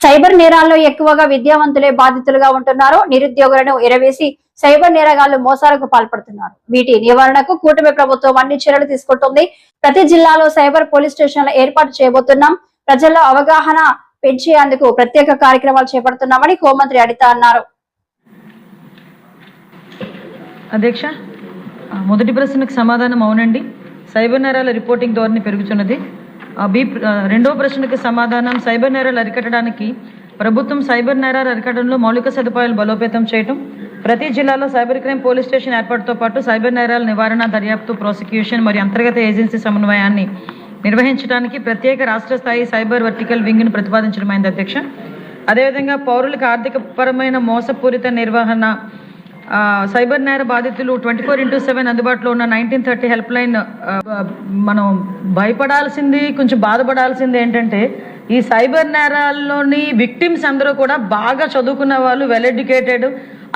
Cyber నేరాల్లో ఎక్కువగా విద్యావంతులే బాధితులుగా ఉంటున్నారు. నిరుద్యోగులను ఎరవేసి సైబర్ నేరగాళ్ళు మోసాలకు పాల్పడుతున్నారు. వీటి నివారణకు కూటమి ప్రభుత్వం అన్ని చర్యలు తీసుకుంటుంది. ప్రతి జిల్లాలో సైబర్ పోలీస్ స్టేషన్ల ఏర్పాటు చేయబోతున్నాం. ప్రజల్లో అవగాహన పెంచేందుకు ప్రత్యేక కార్యక్రమాలు చేపడుతున్నామని హోంమంత్రి అడిత అన్నారు. అధ్యక్ష మొదటి ప్రశ్నకు సమాధానం అవునండి. సైబర్ నేరాల రిపోర్టింగ్ ధోరణి పెరుగుతున్నది. బి రెండో రెండవ ప్రశ్నకు సమాధానం సైబర్ నేరాలు అరికట్టడానికి ప్రభుత్వం సైబర్ నేరాలు అరికట్టడంలో మౌలిక సదుపాయాలు బలోపేతం చేయటం ప్రతి జిల్లాలో సైబర్ క్రైమ్ పోలీస్ స్టేషన్ ఏర్పాటుతో పాటు సైబర్ నేరాల నివారణ దర్యాప్తు ప్రాసిక్యూషన్ మరియు అంతర్గత ఏజెన్సీ సమన్వయాన్ని నిర్వహించడానికి ప్రత్యేక రాష్ట్ర స్థాయి సైబర్ వర్టికల్ వింగ్ను ప్రతిపాదించడమైంది అధ్యక్ష. అదేవిధంగా పౌరులకు ఆర్థికపరమైన మోసపూరిత నిర్వహణ సైబర్ నేర బాధితులు ట్వంటీ ఫోర్ ఇంటూ సెవెన్ అందుబాటులో ఉన్న నైన్టీన్ థర్టీ హెల్ప్ లైన్ మనం భయపడాల్సింది కొంచెం బాధపడాల్సింది ఏంటంటే ఈ సైబర్ నేరాల్లోని విక్టిమ్స్ అందరూ కూడా బాగా చదువుకున్న వాళ్ళు వెల్ ఎడ్యుకేటెడ్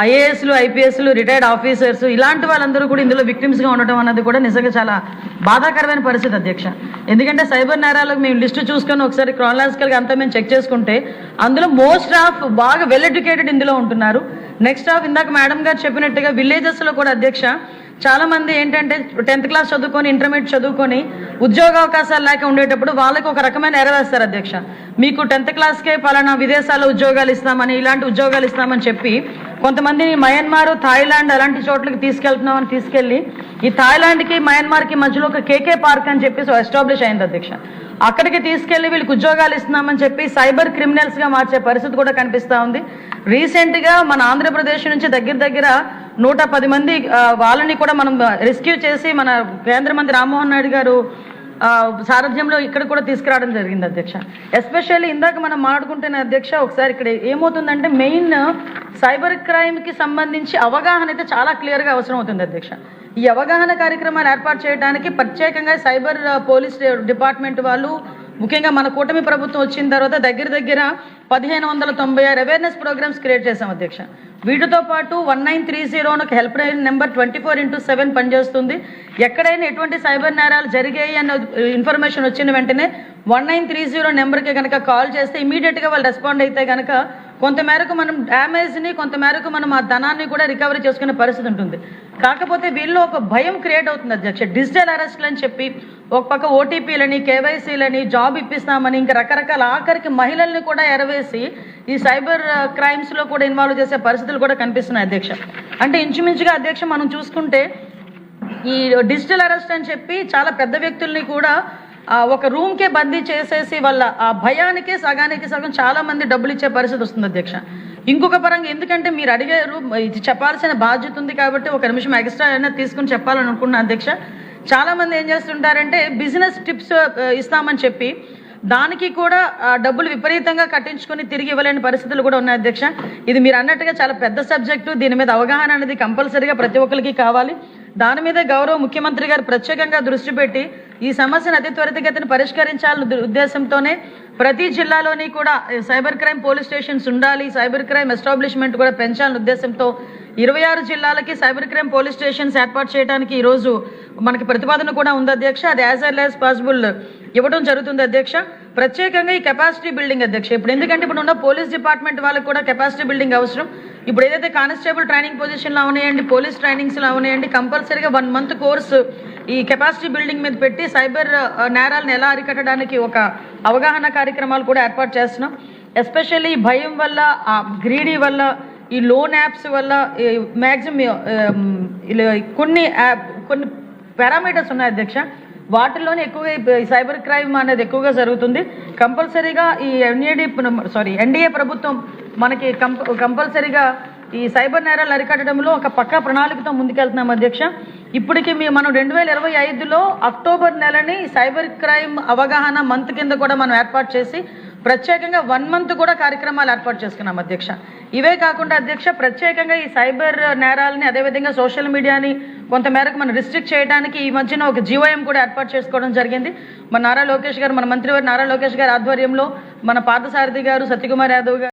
ఐఏఎస్లు ఐపీఎస్లు రిటైర్డ్ ఆఫీసర్స్ ఇలాంటి వాళ్ళందరూ కూడా ఇందులో విక్టిమ్స్గా ఉండటం అన్నది కూడా నిజంగా చాలా బాధాకరమైన పరిస్థితి అధ్యక్ష. ఎందుకంటే సైబర్ నేరాలకు మేము లిస్టు చూసుకొని ఒకసారి క్రానలాజికల్గా అంతా మేము చెక్ చేసుకుంటే అందులో మోస్ట్ ఆఫ్ బాగా వెల్ ఎడ్యుకేటెడ్ ఇందులో ఉంటున్నారు. నెక్స్ట్ ఆఫ్ ఇందాక మేడం గారు చెప్పినట్టుగా విలేజెస్లో కూడా అధ్యక్ష చాలా మంది ఏంటంటే టెన్త్ క్లాస్ చదువుకొని ఇంటర్మీడియట్ చదువుకొని ఉద్యోగ అవకాశాలు లేక ఉండేటప్పుడు వాళ్ళకి ఒక రకమైన ఎరవేస్తారు అధ్యక్ష. మీకు టెన్త్ క్లాస్కే పలానా విదేశాల్లో ఉద్యోగాలు ఇస్తామని ఇలాంటి ఉద్యోగాలు ఇస్తామని చెప్పి కొంతమందిని మయన్మార్ థాయిలాండ్ అలాంటి చోట్లకి తీసుకెళ్తున్నామని తీసుకెళ్ళి ఈ థాయిలాండ్కి మయన్మార్కి మధ్యలో ఒక కేకే పార్క్ అని చెప్పి ఎస్టాబ్లిష్ అయింది అధ్యక్ష. అక్కడికి తీసుకెళ్ళి వీళ్ళకి ఉద్యోగాలు ఇస్తున్నామని చెప్పి సైబర్ క్రిమినల్స్గా మార్చే పరిస్థితి కూడా కనిపిస్తూ ఉంది. రీసెంట్గా మన ఆంధ్రప్రదేశ్ నుంచి దగ్గర దగ్గర నూట పది మంది వాళ్ళని కూడా మనం రెస్క్యూ చేసి మన కేంద్ర మంత్రి రామ్మోహన్ నాయుడు గారు సారథ్యంలో ఇక్కడ కూడా తీసుకురావడం జరిగింది అధ్యక్ష. ఎస్పెషల్లీ ఇందాక మనం మాట్లాడుకుంటున్న అధ్యక్ష ఒకసారి ఇక్కడ ఏమవుతుందంటే మెయిన్ సైబర్ క్రైమ్కి సంబంధించి అవగాహన అయితే చాలా క్లియర్గా అవసరం అవుతుంది అధ్యక్ష. ఈ అవగాహన కార్యక్రమాలు ఏర్పాటు చేయడానికి ప్రత్యేకంగా సైబర్ పోలీస్ డిపార్ట్మెంట్ వాళ్ళు ముఖ్యంగా మన కూటమి ప్రభుత్వం వచ్చిన తర్వాత దగ్గర దగ్గర పదిహేను వందల తొంభై ఆరు అవేర్నెస్ ప్రోగ్రామ్స్ క్రియేట్ చేశాం అధ్యక్ష. వీటితో పాటు వన్ నైన్ త్రీ జీరో ఒక helpline number twenty four into seven పనిచేస్తుంది. ఎక్కడైనా ఎటువంటి సైబర్ నేరాలు జరిగాయి అన్న ఇన్ఫర్మేషన్ వచ్చిన వెంటనే వన్ నైన్ త్రీ జీరో నెంబర్కి కనుక కాల్ చేస్తే ఇమీడియట్గా వాళ్ళు రెస్పాండ్ అయితే కనుక కొంత మేరకు మనం డ్యామేజ్ని కొంతమేరకు మనం ఆ ధనాన్ని కూడా రికవరీ చేసుకునే పరిస్థితి ఉంటుంది. కాకపోతే వీళ్ళు ఒక భయం క్రియేట్ అవుతుంది అధ్యక్ష. డిజిటల్ అరెస్ట్లు అని చెప్పి ఒక పక్క ఓటీపీలని కేవైసీలని జాబ్ ఇప్పిస్తామని ఇంకా రకరకాల ఆఖరికి మహిళల్ని కూడా ఎరవేసి ఈ సైబర్ క్రైమ్స్లో కూడా ఇన్వాల్వ్ చేసే పరిస్థితులు కూడా కనిపిస్తున్నాయి అధ్యక్ష. అంటే ఇంచుమించుగా అధ్యక్ష మనం చూసుకుంటే ఈ డిజిటల్ అరెస్ట్ అని చెప్పి చాలా పెద్ద వ్యక్తుల్ని కూడా ఒక రూమ్కే బందీ చేసేసి వాళ్ళ ఆ భయానికే సగానికి సగం చాలామంది డబ్బులు ఇచ్చే పరిస్థితి వస్తుంది అధ్యక్ష. ఇంకొక పరంగా ఎందుకంటే మీరు అడిగారు ఇది చెప్పాల్సిన బాధ్యత ఉంది కాబట్టి ఒక నిమిషం ఎక్స్ట్రా అయినా తీసుకుని చెప్పాలని అనుకున్నా అధ్యక్ష. చాలామంది ఏం చేస్తుంటారంటే బిజినెస్ టిప్స్ ఇస్తామని చెప్పి దానికి కూడా డబ్బులు విపరీతంగా కట్టించుకొని తిరిగి ఇవ్వలేని పరిస్థితులు కూడా ఉన్నాయి అధ్యక్ష. ఇది మీరు అన్నట్టుగా చాలా పెద్ద సబ్జెక్టు. దీని మీద అవగాహన అనేది కంపల్సరీగా ప్రతి ఒక్కరికి కావాలి. దాని మీద గౌరవ ముఖ్యమంత్రి గారు ప్రత్యేకంగా దృష్టి పెట్టి ఈ సమస్యను అతి త్వరితగతిని పరిష్కరించాలన్న ఉద్దేశంతోనే ప్రతి జిల్లాలోని కూడా సైబర్ క్రైమ్ పోలీస్ స్టేషన్స్ ఉండాలి సైబర్ క్రైమ్ ఎస్టాబ్లిష్మెంట్ కూడా పెంచాలన్న ఉద్దేశంతో ఇరవై ఆరు జిల్లాలకి సైబర్ క్రైమ్ పోలీస్ స్టేషన్స్ ఏర్పాటు చేయడానికి ఈరోజు మనకి ప్రతిపాదన కూడా ఉంది అధ్యక్ష. అది యాజ్ ఎల్ యాజ్ పాసిబుల్ ఇవ్వడం జరుగుతుంది అధ్యక్ష. ప్రత్యేకంగా ఈ కెపాసిటీ బిల్డింగ్ అధ్యక్ష. ఇప్పుడు ఎందుకంటే ఇప్పుడు ఉన్న పోలీస్ డిపార్ట్మెంట్ వాళ్ళకి కూడా కెపాసిటీ బిల్డింగ్ అవసరం. ఇప్పుడు ఏదైతే కానిస్టేబుల్ ట్రైనింగ్ పొజిషన్లో అవనాయండి పోలీస్ ట్రైనింగ్స్లో అవనాయండి కంపల్సరీగా వన్ మంత్ కోర్సు ఈ కెపాసిటీ బిల్డింగ్ మీద పెట్టి సైబర్ uh, నేరాలను ఎలా అరికట్టడానికి ఒక అవగాహన కార్యక్రమాలు కూడా ఏర్పాటు చేస్తున్నాం. ఎస్పెషల్లీ ఈ భయం వల్ల ఆ గ్రీడీ వల్ల ఈ లోన్ యాప్స్ వల్ల మ్యాక్సిమం um, కొన్ని యాప్ కొన్ని పారామీటర్స్ ఉన్నాయి అధ్యక్ష. వాటిల్లోనే ఎక్కువగా ఈ సైబర్ క్రైమ్ అనేది ఎక్కువగా జరుగుతుంది. కంపల్సరీగా ఈ ఎన్ఏడి సారీ ఎన్డీఏ ప్రభుత్వం మనకి కంపల్సరీగా ఈ సైబర్ నేరాలు అరికట్టడంలో ఒక పక్కా ప్రణాళికతో ముందుకెళ్తున్నాం అధ్యక్ష. ఇప్పటికి మీ మనం రెండు వేల ఇరవై ఐదులో అక్టోబర్ నెలని సైబర్ క్రైమ్ అవగాహన మంత్ కింద కూడా మనం ఏర్పాటు చేసి ప్రత్యేకంగా వన్ మంత్ కూడా కార్యక్రమాలు ఏర్పాటు చేసుకున్నాం అధ్యక్ష. ఇవే కాకుండా అధ్యక్ష ప్రత్యేకంగా ఈ సైబర్ నేరాలని అదేవిధంగా సోషల్ మీడియాని కొంతమేరకు మనం రిస్ట్రిక్ట్ చేయడానికి ఈ మధ్యన ఒక జీవోఎం కూడా ఏర్పాటు చేసుకోవడం జరిగింది. మన నారా లోకేష్ గారు మన మంత్రివారి నారా లోకేష్ గారి ఆధ్వర్యంలో మన పార్థసారథి గారు సత్యకుమార్ యాదవ్ గారు